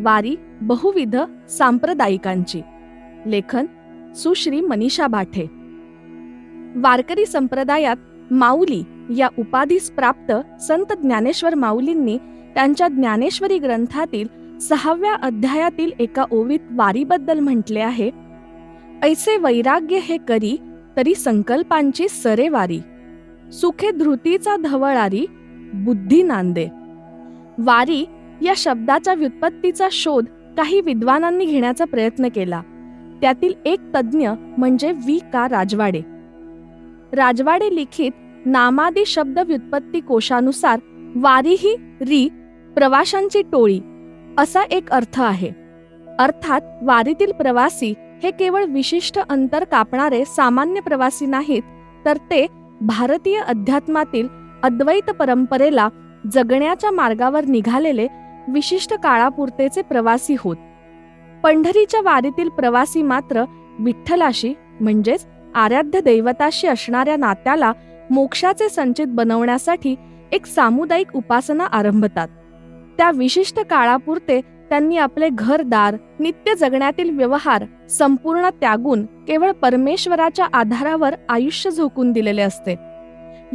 वारी बहुविध सांप्रदायिकांची. लेखन सुश्री मनीषा भाठे वारकरी संप्रदायात माऊली या उपाधीस प्राप्त संत ज्ञानेश्वर माऊलींनी त्यांच्या ज्ञानेश्वरी ग्रंथातील सहाव्या अध्यायातील एका ओवीत वारीबद्दल म्हटले आहे ऐसे वैराग्य हे करी तरी संकल्पांची सरे वारी. सुखे धृतीचा धवळारी बुद्धी नांदे. वारी या शब्दाच्या व्युत्पत्तीचा शोध काही विद्वानांनी घेण्याचा प्रयत्न केला. त्यातील एक तज्ज्ञ म्हणजे वी का. राजवाडे. राजवाडे लिखित नामादी शब्द व्युत्पत्ती कोशानुसार वारी ही री प्रवाशांची टोळी असा एक अर्थ आहे. अर्थात वारीतील प्रवासी हे केवळ विशिष्ट अंतर कापणारे सामान्य प्रवासी नाहीत तर ते भारतीय अध्यात्मातील अद्वैत परंपरेला जगण्याच्या मार्गावर निघालेले विशिष्ट काळापुरतेचे प्रवासी होत. पंढरीच्या वारीतील प्रवासी मात्र विठ्ठलाशी म्हणजेच आराध्य दैवताशी असणाऱ्या नात्याला मोक्षाचे संचित बनवण्यासाठी एक सामुदायिक उपासना आरंभतात. त्या विशिष्ट काळापुरते त्यांनी आपले घरदार नित्य जगण्यातील व्यवहार संपूर्ण त्यागून केवळ परमेश्वराच्या आधारावर आयुष्य झोकून दिलेले असते.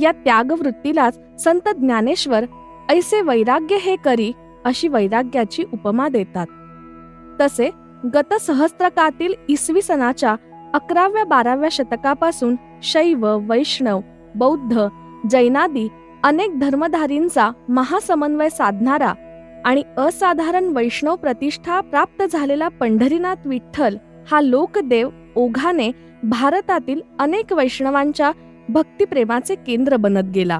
या त्यागवृत्तीलाच संत ज्ञानेश्वर ऐसे वैराग्य हे करी अशी वैराग्याची उपमा देतात. तसे गतसहस्त्रकातील इसवी सनाच्या अकराव्या बाराव्या शतकापासून शैव वैष्णव बौद्ध जैनादी अनेक धर्मधारींचा महासमन्वय साधणारा आणि असाधारण वैष्णव प्रतिष्ठा प्राप्त झालेला पंढरीनाथ विठ्ठल हा लोकदेव ओघाने भारतातील अनेक वैष्णवांच्या भक्तिप्रेमाचे केंद्र बनत गेला.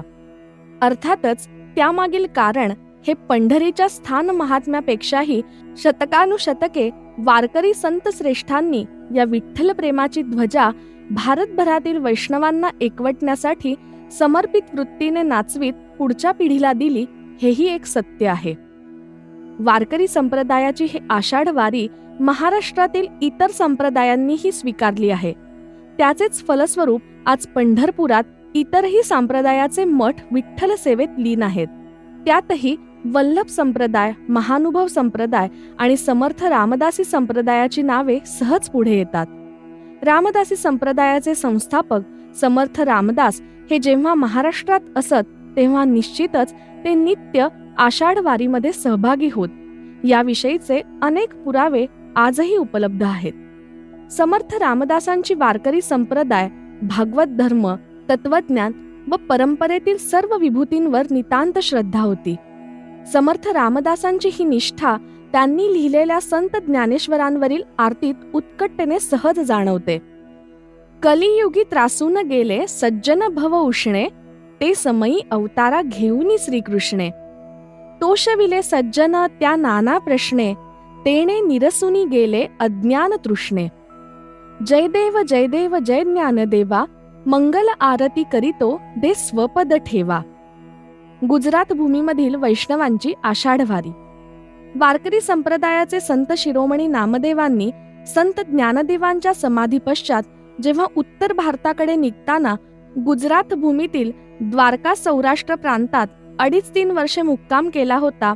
अर्थातच त्यामागील कारण हे पंढरीच्या स्थान महात्म्यापेक्षाही शतकानुशतके वारकरी संत श्रेष्ठांनी या विठ्ठल प्रेमाची ध्वजा भारतभरातील वैष्णवांना एकवटण्यासाठी समर्पित वृत्तीने नाचवीत पुढच्या पिढीला दिली हेही एक सत्य आहे. वारकरी संप्रदायाची ही आषाढ वारी महाराष्ट्रातील इतर संप्रदायांनीही स्वीकारली आहे. त्याचेच फलस्वरूप आज पंढरपुरात इतरही संप्रदायाचे मठ विठ्ठल सेवेत लीन आहेत. त्यातही वल्लभ संप्रदाय महानुभव संप्रदाय आणि समर्थ रामदासी संप्रदायाची नावे सहज पुढे येतात. रामदासी संप्रदायाचे संस्थापक समर्थ रामदास हे जेव्हा महाराष्ट्रात असत तेव्हा निश्चितच ते नित्य आषाढ वारीमध्ये सहभागी होत. याविषयीचे अनेक पुरावे आजही उपलब्ध आहेत. समर्थ रामदासांची वारकरी संप्रदाय भागवत धर्म तत्वज्ञान व परंपरेतील सर्व विभूतींवर नितांत श्रद्धा होती. समर्थ रामदासांची ही निष्ठा त्यांनी लिहिलेल्या संत ज्ञानेश्वरांवरील आरतीत उत्कटतेने सहज जाणवते. कलियुगी त्रासून गेले सज्जन भव उष्णे ते समयी अवतारा घेऊनी श्रीकृष्णे. तोषविले सज्जन त्या नाना प्रश्ने तेने निरसुनी गेले अज्ञान तृष्णे. जयदेव जयदेव जय ज्ञानदेवा मंगल आरती करीतो दे स्वपद ठेवा. गुजरात भूमीमधील वैष्णवांची आषाढवारी. वारकरी संप्रदायाचे संत शिरोमणी नामदेवांनी संत ज्ञानदेवांच्या समाधी पश्चात जेव्हा उत्तर भारताकडे निघताना गुजरात भूमीतील द्वारका सौराष्ट्र प्रांतात अडीच तीन वर्षे मुक्काम केला होता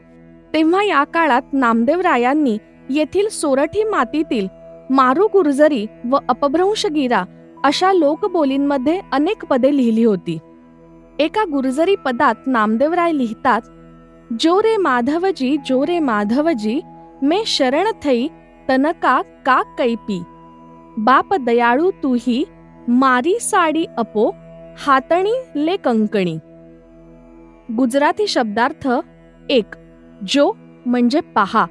तेव्हा या काळात नामदेवरायांनी येथील सोरठी मातीतील मारू गुर्जरी व अपभ्रंशगिरा अशा लोकबोलींमध्ये अनेक पदे लिहिली होती. एका गुर्जरी पदात नामदेवराय लिहितात जो रे माधवजी जो रे माधवजी मे शरण थई तनका का कैपी? बाप दयाळू तुही मारी साडी अपो हातणी ले कंकणी. गुजराती शब्दार्थ एक जो म्हणजे पहा.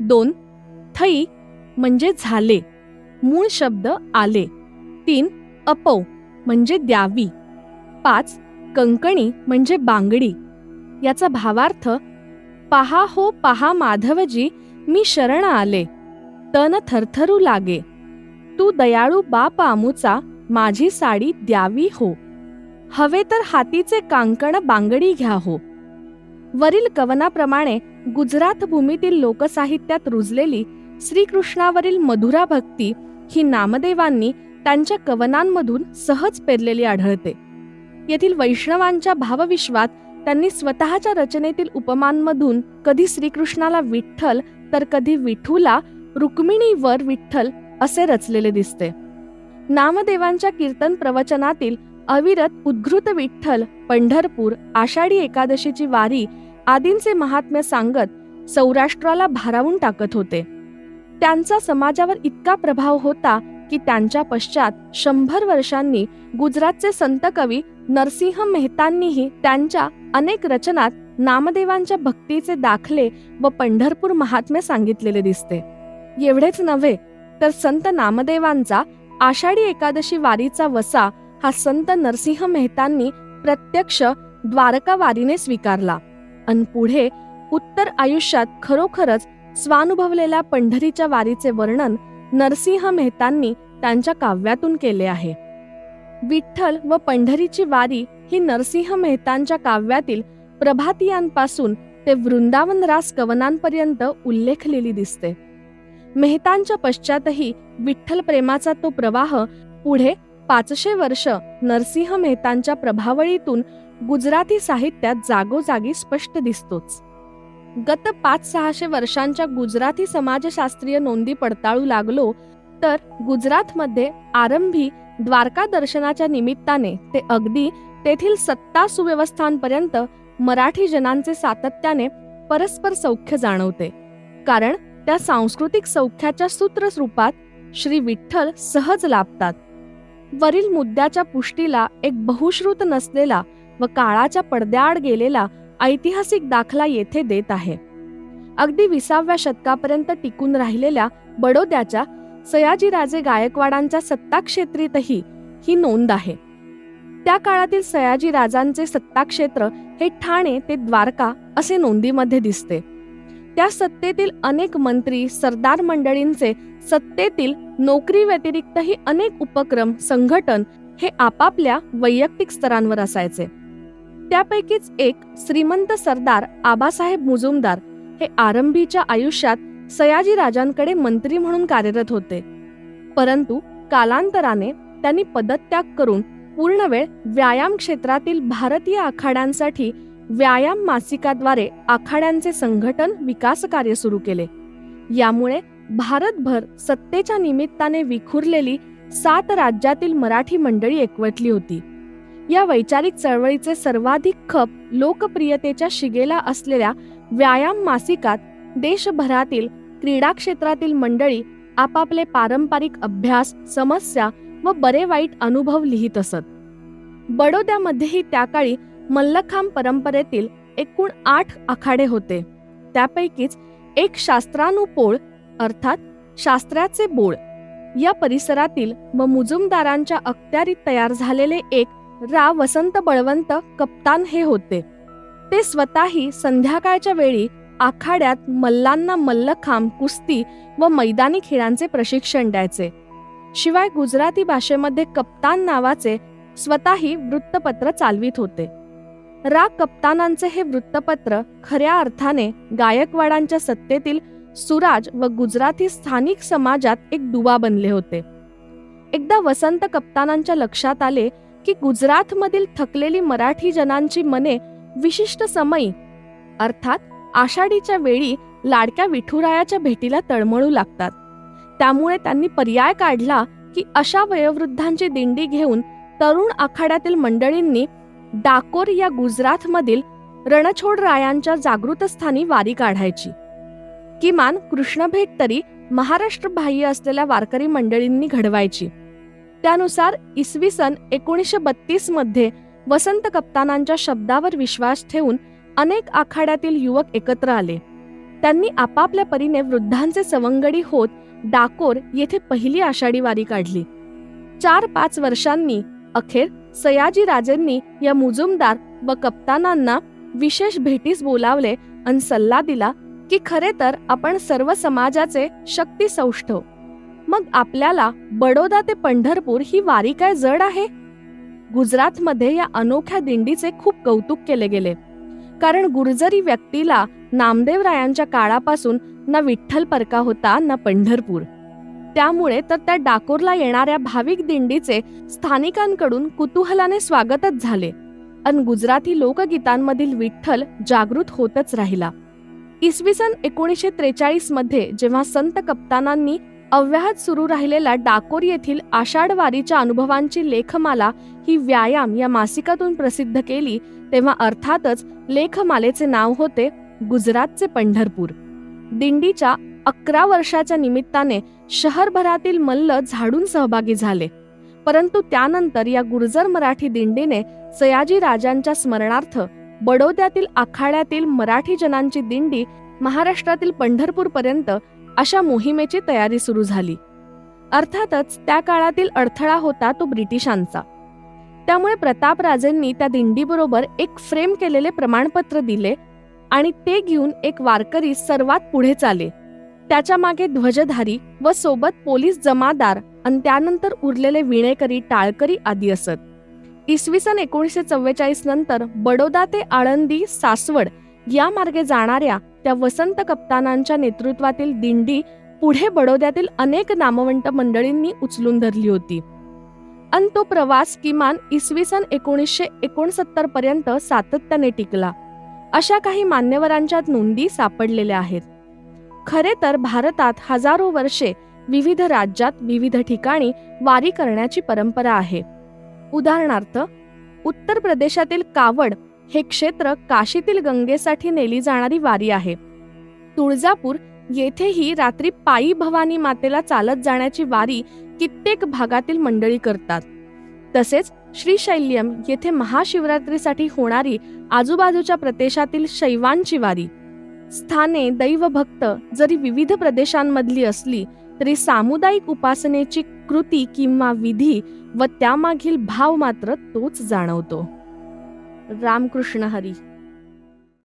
दोन थई म्हणजे झाले. मूळ शब्द आले. तीन अपो म्हणजे द्यावी. पाच कंकणी म्हणजे बांगडी. याचा भावार्थ पहा हो पहा माधवजी मी शरण आले. तन थरथरू लागे. तू दयाळू बाप आमूचा माझी साडी द्यावी हो. हवे तर हातीचे कांकण बांगडी घ्या हो वरील कवनाप्रमाणे गुजरात भूमीतील लोकसाहित्यात रुजलेली श्रीकृष्णावरील मधुरा भक्ती ही नामदेवांनी त्यांच्या कवनांमधून सहज पेरलेली आढळते. येथील वैष्णवांच्या भावविश्वात त्यांनी स्वतःच्या रचनेतील उपमांमधून कधी श्रीकृष्णाला विठ्ठल तर कधी विठूला रुक्मिणीवर विठ्ठल असे रचलेले दिसते. नामदेवांच्या कीर्तन प्रवचनातील अविरत उद्घृत विठ्ठल पंढरपूर आषाढी एकादशीची वारी आदींचे महात्म्य सांगत सौराष्ट्राला भारावून टाकत होते. त्यांचा समाजावर इतका प्रभाव होता की त्यांच्या पश्चात शंभर वर्षांनी गुजरातचे संत कवी नरसिंह मेहतांनीही त्यांच्या अनेक रचनात नामदेवांच्या भक्तीचे दाखले व पंढरपूर महात्म्य सांगितलेले दिसते. एवढेच नव्हे तर संत नामदेवांचा आषाढी एकादशी वारीचा वसा हा संत नरसिंह मेहतांनी प्रत्यक्ष द्वारका वारीने स्वीकारला. अन पुढे उत्तर आयुष्यात खरोखरच स्वानुभवलेल्या पंढरीच्या वारीचे वर्णन नरसिंह मेहतांनी त्यांच्या काव्यातून केले आहे. विठ्ठल व पंढरीची वारी ही नरसिंह मेहतांच्या काव्यातील प्रभातियांपासून ते वृंदावन रास कवनांपर्यंत उल्लेखलेली दिसते. मेहतांच्या पश्चातही विठ्ठल प्रेमाचा तो प्रवाह पुढे पाचशे वर्ष नरसिंह मेहतांच्या प्रभावळीतून गुजराती साहित्यात जागोजागी स्पष्ट दिसतोच. गत पाच सहाशे वर्षांच्या गुजराती समाजशास्त्रीय नोंदी पडताळू लागलो तर गुजरातमध्ये आरंभी द्वारका दर्शनाच्या निमित्ताने ते अगदी तेथील सत्ता सुव्यवस्थांपर्यंत मराठी जनांचे सातत्याने परस्पर सौख्य जाणवते. कारण त्या सांस्कृतिक सौख्याच्या सूत्रस्वरूपात श्री विठ्ठल सहज लाभतात. वरील मुद्द्याच्या पुष्टीला एक बहुश्रुत नसलेला व काळाच्या पडद्याआड गेलेला ऐतिहासिक दाखला येथे देत आहे. अगदी विसाव्या शतकापर्यंत टिकून राहिलेल्या बडोद्याच्या सयाजीराजे गायकवाडांच्या सत्ताक्षेत्रीतही ही नोंद आहे. त्या काळातील सयाजीराजांचे सत्ताक्षेत्र हे ठाणे ते द्वारका असे नोंदीमध्ये दिसते. त्या सत्तेतील अनेक मंत्री सरदार मंडळींचे सत्तेतील नोकरी व्यतिरिक्तही अनेक उपक्रम संघटन हे आपापल्या वैयक्तिक स्तरांवर असायचे. त्यापैकीच एक श्रीमंत सरदार आबासाहेब मुजुमदार हे आरंभीच्या आयुष्यात सयाजी राजांकडे मंत्री म्हणून कार्यरत होते. परंतु कालांतराने त्यांनी पदत्याग करून पूर्णवेळ व्यायाम क्षेत्रातील भारतीय आखाड्यांसाठी व्यायाम मासिकाद्वारे आखाड्यांचे संघटन विकास कार्य सुरू केले. यामुळे भारतभर सत्तेच्या निमित्ताने विखुरलेली सात राज्यातील मराठी मंडळी एकवटली होती. या वैचारिक चळवळीचे सर्वाधिक खप लोकप्रियतेच्या शिगेला असलेल्या व्यायाम मासिकात देशभरातील क्रीडा क्षेत्रातील मंडळी आपापले पारंपरिक अभ्यास समस्या व बरे वाईट अनुभव लिहित असत. बडोद्यामध्येही त्या काळी मल्लखांब परंपरेतील एकूण आठ आखाडे होते. त्यापैकीच एक शास्त्रानुपोळ अर्थात शास्त्राचे बोळ या परिसरातील व मुजुमदारांच्या अखत्यारीत तयार झालेले एक रा वसंत बळवंत कप्तान हे होते. ते स्वतःही संध्याकाळच्या वेळी आखाड्यात मल्लांना मल्लखांब कुस्ती व मैदानी खेळांचे प्रशिक्षण द्यायचे. शिवाय गुजराती भाषेमध्ये कप्तान नावाचे स्वतःही वृत्तपत्र चालवित होते. रा कप्तानांचे हे वृत्तपत्र खऱ्या अर्थाने गायकवाडांच्या सत्तेतील सुराज व गुजराती स्थानिक समाजात एक दुवा बनले होते. एकदा वसंत कप्तानांच्या लक्षात आले की गुजरातमधील थकलेली मराठी जनांची मने विशिष्ट समयी अर्थात आषाढीच्या वेळी लाडक्या विठुरायाच्या भेटीला तळमळू लागतात. त्यामुळे त्यांनी पर्याय काढला की अशा वयोवृद्धांची दिंडी घेऊन तरुण आखाड्यातील मंडळींनी डाकोर या गुजरातमधील रणछोड रायांच्या जागृत स्थानी वारी काढायची. किमान कृष्णभेट तरी महाराष्ट्र बाह्य असलेल्या वारकरी मंडळींनी घडवायची. त्यानुसार इसवी सन एकोणीसशे बत्तीसमध्ये वसंत कप्तानांच्या शब्दावर विश्वास ठेवून अनेक आखाड्यातील युवक एकत्र आले. त्यांनी आपापल्या परीने वृद्धांचे सवंगडी होत डाकोर येथे पहिली आषाढी वारी काढली. चार पाच वर्षांनी अखेर सयाजी राजेंनी या मुजुमदार व कप्तानांना विशेष भेटीस बोलावले आणि सल्ला दिला की खरे तर आपण सर्व समाजाचे शक्ती सौष्ठव मग आपल्याला बडोदा ते पंढरपूर ही वारी काय जड आहे? गुजरातमध्ये या अनोख्या दिंडीचे खूप कौतुक केले गेले. कारण गुर्जरी व्यक्तीला नामदेवरायांच्या काळापासून ना विठ्ठल परका होता ना पंढरपूर. त्यामुळे तर त्या डाकोरला येणाऱ्या भाविक दिंडीचे स्थानिकांकडून कुतूहलाने स्वागतच झाले अन गुजराती लोकगीतांमधील विठ्ठल जागृत होतच राहिला. इसवी सन एकोणीसशे त्रेचाळीसमध्ये जेव्हा संत कप्तानांनी अव्याहत सुरू राहिलेल्या डाकोर येथील आषाढवारीच्या अनुभवांची लेखमाला ही व्यायाम या मासिकातून प्रसिद्ध केली तेव्हा अर्थातच लेखमालेचे नाव होते गुजरातचे पंढरपूर. दिंडीच्या अकरा वर्षाच्या निमित्ताने शहरभरातील मल्ल झाडून सहभागी झाले. परंतु त्यानंतर या गुर्जर मराठी दिंडीने सयाजी राजांच्या स्मरणार्थ बडोद्यातील आखाड्यातील मराठी जनांची दिंडी महाराष्ट्रातील पंढरपूर पर्यंत अशा मोहिमेची तयारी सुरू झाली. अर्थातच त्या काळातील अडथळा होता तो ब्रिटिशांचा. त्यामुळे प्रतापराजेंनी त्या दिंडीबरोबर एक फ्रेम केलेले प्रमाणपत्र दिले आणि ते घेऊन एक वारकरी सर्वात पुढे चाले. त्याच्यामागे ध्वजधारी व सोबत पोलीस जमादार आणि त्यानंतर उरलेले विणेकरी टाळकरी आदी असत. इसवी सन एकोणीसशे चव्वेचाळीस नंतर बडोदा ते आळंदी सासवड या मार्गे जाणाऱ्या त्या वसंत कप्तानांच्या नेतृत्वातील दिंडी पुढे बडोद्यातील अनेक नामवंत मंडळींनी उचलून धरली होती. अन तो प्रवास किमान इसवी सन एकोणीसशे एकोणसत्तर पर्यंत सातत्याने टिकला. अशा काही मान्यवरांच्या नोंदी सापडलेल्या आहेत. खरे तर भारतात हजारो वर्षे विविध राज्यात विविध ठिकाणी वारी करण्याची परंपरा आहे. उदाहरणार्थ उत्तर प्रदेशातील कावड हे क्षेत्र काशीतील गंगेसाठी नेली जाणारी वारी आहे. तुळजापूर येथेही रात्री पायी भवानी मातेला चालत जाण्याची वारी कित्येक भागातील मंडळी करतात. तसेच श्रीशैल्यम येथे महाशिवरात्रीसाठी होणारी आजूबाजूच्या प्रदेशातील शैवांची वारी. स्थाने दैवभक्त जरी विविध प्रदेशांमधली असली तरी सामुदायिक उपासनेची कृती किंवा विधी व त्यामागील भाव मात्र तोच जाणवतो. रामकृष्ण हरी.